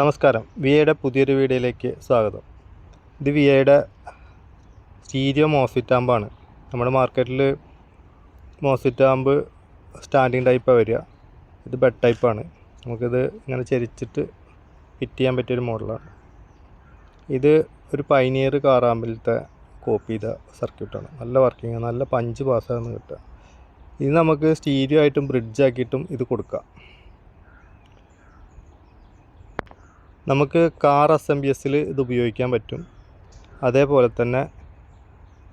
നമസ്കാരം. വി എയുടെ പുതിയൊരു വീഡിയോയിലേക്ക് സ്വാഗതം. ഇത് വി എയുടെ സ്റ്റീരിയോ മോസിറ്റാമ്പാണ്. നമ്മുടെ മാർക്കറ്റിൽ മോസിറ്റാമ്പ് സ്റ്റാൻഡിങ് ടൈപ്പാണ് വരിക. ഇത് ബെഡ് ടൈപ്പാണ്. നമുക്കിത് ഇങ്ങനെ ചരിച്ചിട്ട് ഫിറ്റ് ചെയ്യാൻ പറ്റിയൊരു മോഡലാണ്. ഇത് ഒരു പൈനിയർ കാറാമ്പിലത്തെ കോപ്പി ചെയ്ത സർക്യൂട്ടാണ്. നല്ല വർക്കിംഗ് നല്ല പഞ്ച് പാസ്സാകുന്ന കിട്ടുക. ഇത് നമുക്ക് സ്റ്റീരിയോ ആയിട്ടും ബ്രിഡ്ജ് ആക്കിയിട്ടും ഇത് കൊടുക്കാം. നമുക്ക് കാർ അസംബി എസിൽ ഇത് ഉപയോഗിക്കാൻ പറ്റും. അതേപോലെ തന്നെ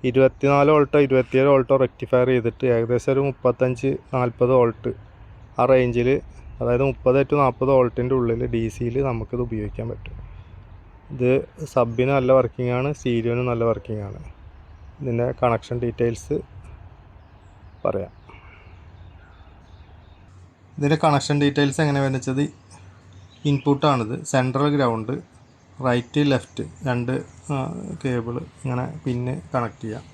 ഇരുപത്തിനാല് വോൾട്ടോ ഇരുപത്തിയേഴ് വോൾട്ടോ റെക്ടിഫയർ ചെയ്തിട്ട് ഏകദേശം ഒരു മുപ്പത്തഞ്ച് നാൽപ്പത് വോൾട്ട് ആ റേഞ്ചിൽ അതായത് മുപ്പത് ടു നാൽപ്പത് വോൾട്ടിന്റെ ഉള്ളിൽ ഡി സിയിൽ നമുക്കിത് ഉപയോഗിക്കാൻ പറ്റും. ഇത് സബിന് നല്ല വർക്കിംഗ് ആണ് സീരിയോന് നല്ല വർക്കിംഗ് ആണ്. ഇതിന്റെ കണക്ഷൻ ഡീറ്റെയിൽസ് പറയാം. ഇതിന്റെ കണക്ഷൻ ഡീറ്റെയിൽസ് എങ്ങനെ വെച്ചാൽ ഇൻപുട്ടാണിത്. സെൻട്രൽ ഗ്രൗണ്ട് റൈറ്റ് ലെഫ്റ്റ് രണ്ട് കേബിൾ ഇങ്ങനെ പിന്ന് കണക്ട് ചെയ്യാം.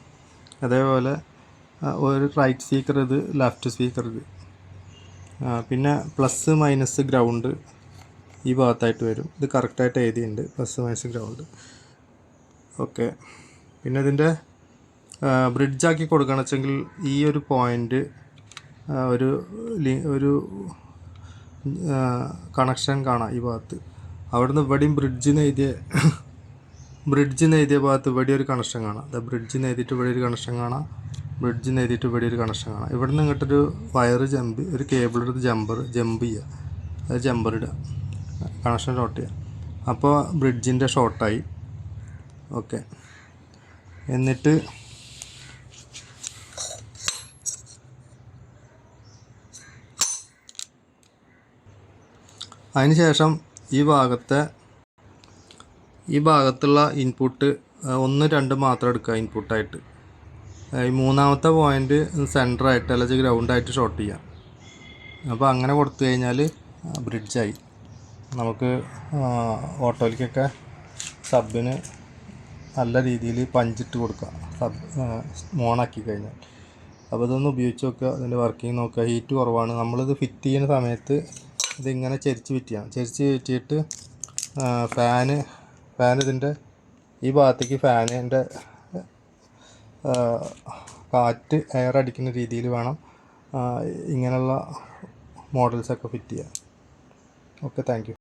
അതേപോലെ ഒരു റൈറ്റ് സ്പീക്കർ ഇത് ലെഫ്റ്റ് സ്പീക്കർ ഇത്. പിന്നെ പ്ലസ് മൈനസ് ഗ്രൗണ്ട് ഈ ഭാഗത്തായിട്ട് വരും. ഇത് കറക്റ്റായിട്ട് എഴുതിയിട്ടുണ്ട് പ്ലസ് മൈനസ് ഗ്രൗണ്ട്. ഓക്കെ. പിന്നെ ഇതിന്റെ ബ്രിഡ്ജാക്കി കൊടുക്കുകയാണെന്ന് വെച്ചെങ്കിൽ ഈ ഒരു പോയിന്റ് ഒരു ഒരു കണക്ഷൻ കാണാം ഈ ഭാഗത്ത്. അവിടുന്ന് ഇവിടെയും ബ്രിഡ്ജിന് എഴുതിയ ബ്രിഡ്ജിന് എഴുതിയ ഭാഗത്ത് ഇവിടെ ഒരു കണക്ഷൻ കാണാം. അത് ബ്രിഡ്ജിന് എഴുതിയിട്ട് ഇവിടെ ഒരു കണക്ഷൻ കാണാം. ബ്രിഡ്ജിന് എഴുതിയിട്ട് ഇവിടെ ഒരു കണക്ഷൻ കാണാം. ഇവിടെ നിന്ന് ഇങ്ങോട്ടൊരു വയർ ജമ്പ് ഒരു കേബിൾ എടുത്ത് ജമ്പർ ജമ്പ് ചെയ്യുക. അത് ജമ്പർ ഇടുക. കണക്ഷൻ ഷോർട്ട് ചെയ്യുക. അപ്പോൾ ബ്രിഡ്ജിന്റെ ഷോർട്ടായി ഓക്കെ എന്നിട്ട് അതിനുശേഷം ഈ ഭാഗത്തെ ഈ ഭാഗത്തുള്ള ഇൻപുട്ട് ഒന്ന് രണ്ട് മാത്രം എടുക്കുക ഇൻപുട്ടായിട്ട് ഈ മൂന്നാമത്തെ പോയിന്റ് സെന്ററായിട്ട് അല്ലെങ്കിൽ ഗ്രൗണ്ടായിട്ട് ഷോർട്ട് ചെയ്യാം. അപ്പോൾ അങ്ങനെ കൊടുത്തു കഴിഞ്ഞാൽ ബ്രിഡ്ജായി നമുക്ക് ഓട്ടോയിലേക്കൊക്കെ സബിന് നല്ല രീതിയിൽ പഞ്ചിട്ട് കൊടുക്കുക സബ് മോണാക്കി കഴിഞ്ഞാൽ അപ്പോൾ ഇതൊന്ന് ഉപയോഗിച്ച് നോക്കുക. അതിന്റെ വർക്കിംഗ് നോക്കുക. ഹീറ്റ് കുറവാണ്. നമ്മളിത് ഫിറ്റ് ചെയ്യുന്ന സമയത്ത് ഇതിങ്ങനെ ചെരിച്ച് വിറ്റിയാണ് ചരിച്ച് ഫിറ്റിയിട്ട് ഫാന് ഫാൻ ഇതിന്റെ ഈ ഭാഗത്തേക്ക് ഫാനിന്റെ കാറ്റ് എയർ അടിക്കുന്ന രീതിയിൽ വേണം ഇങ്ങനെയുള്ള മോഡൽസൊക്കെ ഫിറ്റ് ചെയ്യാൻ. Okay thank